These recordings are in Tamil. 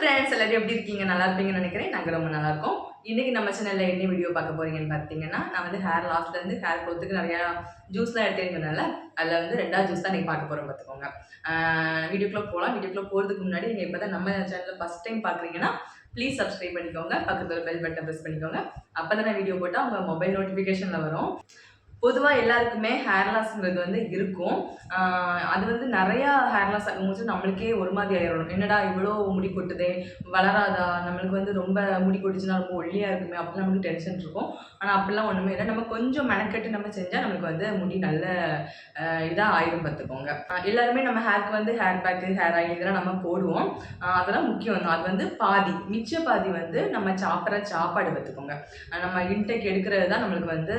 ஃப்ரெண்ட்ஸ் எல்லாரும் எப்படி இருக்கீங்க? நல்லா இருப்பீங்கன்னு நினைக்கிறேன். நாங்கள் ரொம்ப நல்லா இருக்கோம். இன்னைக்கு நம்ம சேனலில் என்ன வீடியோ பார்க்க போறீங்கன்னு பார்த்தீங்கன்னா நான் வந்து ஹேர் லாஸ்ட்லேருந்து ஹேர் க்ரோத்துக்கு நிறையா ஜூஸ்லாம் எடுத்துருக்கனால அதில் வந்து ரெண்டாவது ஜூஸ் தான் நீங்கள் பார்க்க போகிறோம் பார்த்துக்கோங்க வீடியோக்குள்ளே போகலாம் வீடியோக்குள்ளே போகிறதுக்கு முன்னாடி நீங்கள் இப்போ தான் நம்ம சேனலில் ஃபஸ்ட் டைம் பார்க்குறீங்கன்னா ப்ளீஸ் சப்ஸ்கிரைப் பண்ணிக்கோங்க. பக்கத்தில் பெல் பட்டன் ப்ரெஸ் பண்ணிக்கோங்க. அப்போ தானே வீடியோ போட்டால் உங்கள் மொபைல் நோட்டிஃபிகேஷனில் வரும். பொதுவாக எல்லாருக்குமே ஹேர் லாஸ்ங்கிறது வந்து இருக்கும். அது வந்து நிறையா ஹேர் லாஸ் ஆகும்போது நம்மளுக்கே ஒரு மாதிரி ஆயிடும் என்னடா இவ்வளோ முடி கொட்டுதே? வளராதா? நம்மளுக்கு வந்து ரொம்ப முடி கொட்டுச்சுன்னா ரொம்ப ஒல்லியாக இருக்குமே? அப்படி நம்மளுக்கு டென்ஷன் இருக்கும். ஆனால் அப்படிலாம் ஒன்றுமே இல்லை. நம்ம கொஞ்சம் மெனக்கெட்டு நம்ம செஞ்சால் நமக்கு வந்து முடி நல்ல இதாக ஆயிடும் பார்த்துக்கோங்க. எல்லாருமே நம்ம ஹேர்க்கு வந்து ஹேர் பேக்கு ஹேர் ஆயில் இதெல்லாம் நம்ம போடுவோம். அதெல்லாம் முக்கியம் தான். அது வந்து பாதி மிச்ச பாதி வந்து நம்ம சாப்பிட்ற சாப்பாடு பார்த்துக்கோங்க. நம்ம இன்டேக் எடுக்கிறது தான் நம்மளுக்கு வந்து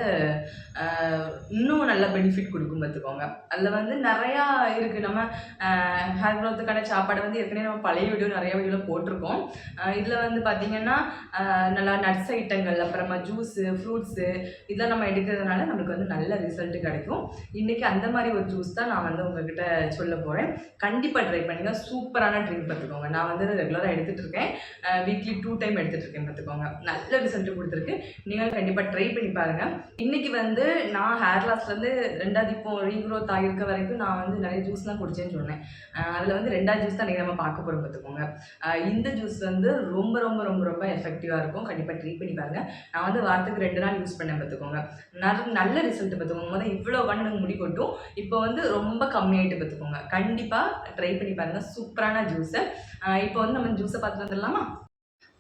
இன்னும் நல்ல பெனிஃபிட் கொடுக்கும் பார்த்துக்கோங்க. அதில் வந்து நிறையா இருக்குது நம்ம ஹேர் க்ரோத்துக்கான சாப்பாடு வந்து ஏற்கனவே நம்ம பழைய வீடியோ நிறைய வீடியோவில் போட்டிருக்கோம். இதில் வந்து பார்த்திங்கன்னா நல்லா நட்ஸ் ஐட்டங்கள் அப்புறமா ஜூஸு ஃப்ரூட்ஸு இதெல்லாம் நம்ம எடுக்கிறதுனால நம்மளுக்கு வந்து நல்ல ரிசல்ட் கிடைக்கும். இன்றைக்கி அந்த மாதிரி ஒரு ஜூஸ் தான் நான் வந்து உங்ககிட்ட சொல்ல போகிறேன் கண்டிப்பாக ட்ரை பண்ணுங்கள் சூப்பரான ட்ரிங்க் பார்த்துக்கோங்க. நான் வந்து ரெகுலராக எடுத்துகிட்டு இருக்கேன். வீக்லி டூ டைம் எடுத்துகிட்டு இருக்கேன் பார்த்துக்கோங்க. நல்ல ரிசல்ட் கொடுத்துருக்கு. நீங்கள் கண்டிப்பாக ட்ரை பண்ணி பாருங்கள் இன்றைக்கி வந்து நான் நான் ஹேர் லாஸ்லேருந்து ரெண்டாவது இப்போ ரீக்ரோத் ஆகிருக்க வரைக்கும் நான் வந்து நிறைய ஜூஸ்லாம் குடிச்சேன்னு சொன்னேன். அதில் வந்து ரெண்டாவது ஜூஸ் தான் நீங்கள் நம்ம பார்க்க போகிறோம் பார்த்துக்கோங்க. இந்த ஜூஸ் வந்து ரொம்ப ரொம்ப ரொம்ப ரொம்ப எஃபெக்டிவாக இருக்கும். கண்டிப்பாக ட்ரீட் பண்ணி பாருங்கள் நான் வந்து வாரத்துக்கு ரெண்டு நாள் யூஸ் பண்ணேன் பார்த்துக்கோங்க. நல்ல நல்ல ரிசல்ட் பார்த்துக்கோங்க. முதல் இவ்வளோ வண்ணு முடி கொட்டும். இப்போ வந்து ரொம்ப கம்மியாயிட்டு பார்த்துக்கோங்க. கண்டிப்பாக ட்ரை பண்ணி பாருங்கள் சூப்பரான ஜூஸை இப்போ வந்து நம்ம ஜூஸை பார்த்துட்டு வந்துடலாமா?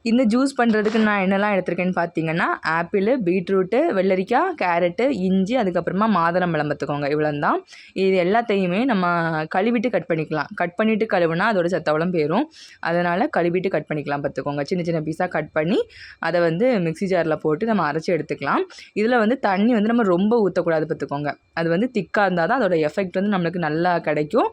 இந்த ஜூஸ் பண்ணுறதுக்கு நான் என்னெல்லாம் எடுத்திருக்கேன்னு பார்த்தீங்கன்னா ஆப்பிள் பீட்ரூட்டு வெள்ளரிக்காய் கேரட்டு இஞ்சி அதுக்கப்புறமா மாதுளம்பழம் பார்த்துக்கோங்க இவ்வளோ தான் இது எல்லாத்தையுமே நம்ம கழுவிட்டு கட் பண்ணிக்கலாம். கட் பண்ணிவிட்டு கழுவுனா அதோட சத்தவளம் போயிடும் அதனால் கழுவிட்டு கட் பண்ணிக்கலாம் பார்த்துக்கோங்க சின்ன சின்ன பீஸாக கட் பண்ணி அதை வந்து மிக்ஸி ஜாரில் போட்டு நம்ம அரைச்சி எடுத்துக்கலாம். இதில் வந்து தண்ணி வந்து நம்ம ரொம்ப ஊற்றக்கூடாது பார்த்துக்கோங்க அது வந்து திக்காக இருந்தால் தான் அதோட எஃபெக்ட் வந்து நம்மளுக்கு நல்லா கிடைக்கும்.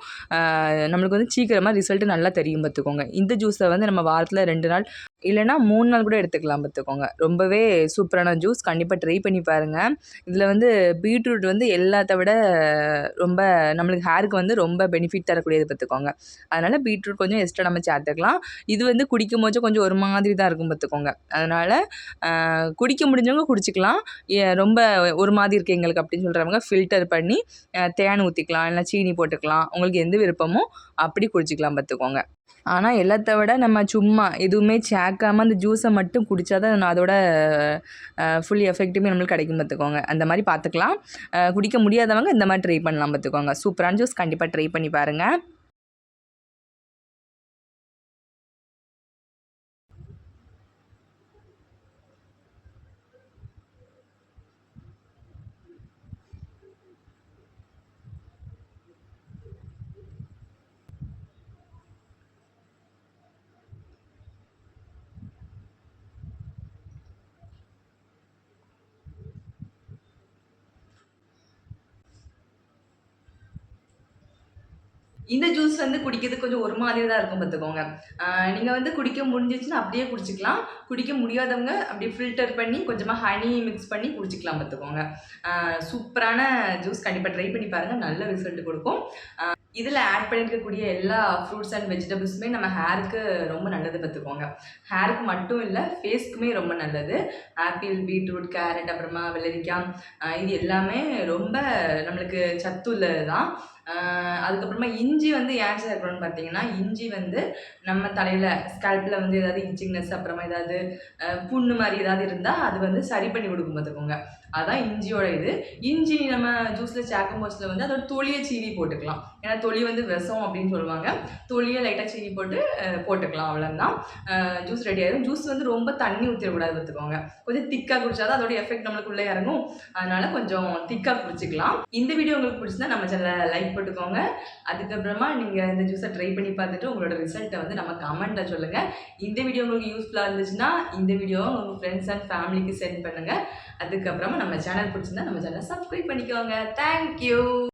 நம்மளுக்கு வந்து சீக்கிரமாக ரிசல்ட்டு நல்லா தெரியும் பார்த்துக்கோங்க இந்த ஜூஸை வந்து நம்ம வாரத்தில் ரெண்டு நாள் இல்லைனா மூணு நாள் கூட எடுத்துக்கலாம் பார்த்துக்கோங்க. ரொம்பவே சூப்பரான ஜூஸ் கண்டிப்பாக ட்ரை பண்ணி பாருங்கள் இதில் வந்து பீட்ரூட் வந்து எல்லாத்த விட ரொம்ப நம்மளுக்கு ஹேருக்கு வந்து ரொம்ப பெனிஃபிட் தரக்கூடியது பார்த்துக்கோங்க. அதனால் பீட்ரூட் கொஞ்சம் எக்ஸ்ட்ரா நம்ம சேர்த்துக்கலாம். இது வந்து குடிக்கும் போது கொஞ்சம் ஒரு மாதிரி தான் இருக்கும் பார்த்துக்கோங்க. அதனால் குடிக்க முடிஞ்சவங்க குடிச்சிக்கலாம். ஏ- ரொம்ப ஒரு மாதிரி இருக்குது எங்களுக்கு அப்படின்னு சொல்கிறவங்க ஃபில்டர் பண்ணி தேன் ஊற்றிக்கலாம் இல்லை சீனி போட்டுக்கலாம். உங்களுக்கு எந்த விருப்பமோ அப்படி குடிச்சிக்கலாம் பார்த்துக்கோங்க. ஆனால் எல்லாத்த விட நம்ம சும்மா எதுவுமே சேர்க்காம அந்த ஜூஸை மட்டும் குடித்தா தான் அதோட ஃபுல் எஃபெக்ட்டுமே நம்மளுக்கு கிடைக்கும் பார்த்துக்கோங்க அந்த மாதிரி பார்த்துக்கலாம் குடிக்க முடியாதவங்க இந்த மாதிரி ட்ரை பண்ணலாம் பார்த்துக்கோங்க சூப்பரான ஜூஸ் கண்டிப்பாக ட்ரை பண்ணி பாருங்கள் இந்த ஜூஸ் வந்து குடிக்கிறதுக்கு கொஞ்சம் ஒரு மாதிரி தான் இருக்கும் பார்த்துக்கோங்க. நீங்கள் வந்து குடிக்க முடிஞ்சிச்சுன்னா அப்படியே குடிச்சிக்கலாம். குடிக்க முடியாதவங்க அப்படியே ஃபில்டர் பண்ணி கொஞ்சமாக ஹனி மிக்ஸ் பண்ணி குடிச்சிக்கலாம் பார்த்துக்கோங்க. சூப்பரான ஜூஸ் கண்டிப்பாக ட்ரை பண்ணி பாருங்கள் நல்ல ரிசல்ட் கொடுக்கும். இதில் ஆட் பண்ணியிருக்கக்கூடிய எல்லா ஃப்ரூட்ஸ் அண்ட் வெஜிடபிள்ஸுமே நம்ம ஹேருக்கு ரொம்ப நல்லது பார்த்துக்கோங்க. ஹேருக்கு மட்டும் இல்லை ஃபேஸ்க்குமே ரொம்ப நல்லது. ஆப்பிள் பீட்ரூட் கேரட் அப்புறமா வெள்ளரிக்காய் இது எல்லாமே ரொம்ப நம்மளுக்கு சத்துள்ளது தான் அதுக்கப்புறமா இஞ்சி வந்து ஏன் சேர்க்கணும்னு பார்த்தீங்கன்னா இஞ்சி வந்து நம்ம தலையில் ஸ்கல்ப்பில் வந்து ஏதாவது இன்ச்சிங்னஸ் அப்புறமா ஏதாவது புண்ணு மாதிரி ஏதாவது இருந்தால் அது வந்து சரி பண்ணி கொடுக்கும் பார்த்துக்கோங்க. அதான் இஞ்சியோட இது. இஞ்சி நம்ம ஜூஸில் சேர்க்கும் போஸ்டில் வந்து அதோட தொலியை சீவி போட்டுக்கலாம். ஏன்னா தொலி வந்து விஷம் அப்படின்னு சொல்லுவாங்க. தொலியை லைட்டாக சீவி போட்டு போட்டுக்கலாம். அவ்வளோதான் ஜூஸ் ரெடி ஆயிடும் ஜூஸ் வந்து ரொம்ப தண்ணி ஊற்றிடக்கூடாது பார்த்துக்கோங்க. கொஞ்சம் திக்காக குடிச்சாதான் அதோட எஃபெக்ட் நம்மளுக்குள்ளே இறங்கும். அதனால கொஞ்சம் திக்காக குடிச்சிக்கலாம். இந்த வீடியோ உங்களுக்கு பிடிச்சிருந்தா நம்ம சேனலை லைக் போட்டுக்கோங்க அதுக்கப்புறமா நீங்கள் இந்த ஜூஸை ட்ரை பண்ணி பார்த்துட்டு உங்களோட ரிசல்ட்டை வந்து நம்ம கமெண்ட்டில் சொல்லுங்கள் இந்த வீடியோ உங்களுக்கு யூஸ்ஃபுல்லாக இருந்துச்சுன்னா இந்த வீடியோவை உங்கள் ஃப்ரெண்ட்ஸ் அண்ட் ஃபேமிலிக்கு சென்ட் பண்ணுங்கள் அதுக்கப்புறமா நம்ம சேனல் பிடிச்சிருந்தா நம்ம சேனலை சப்ஸ்கிரைப் பண்ணிக்கோங்க. தேங்க்யூ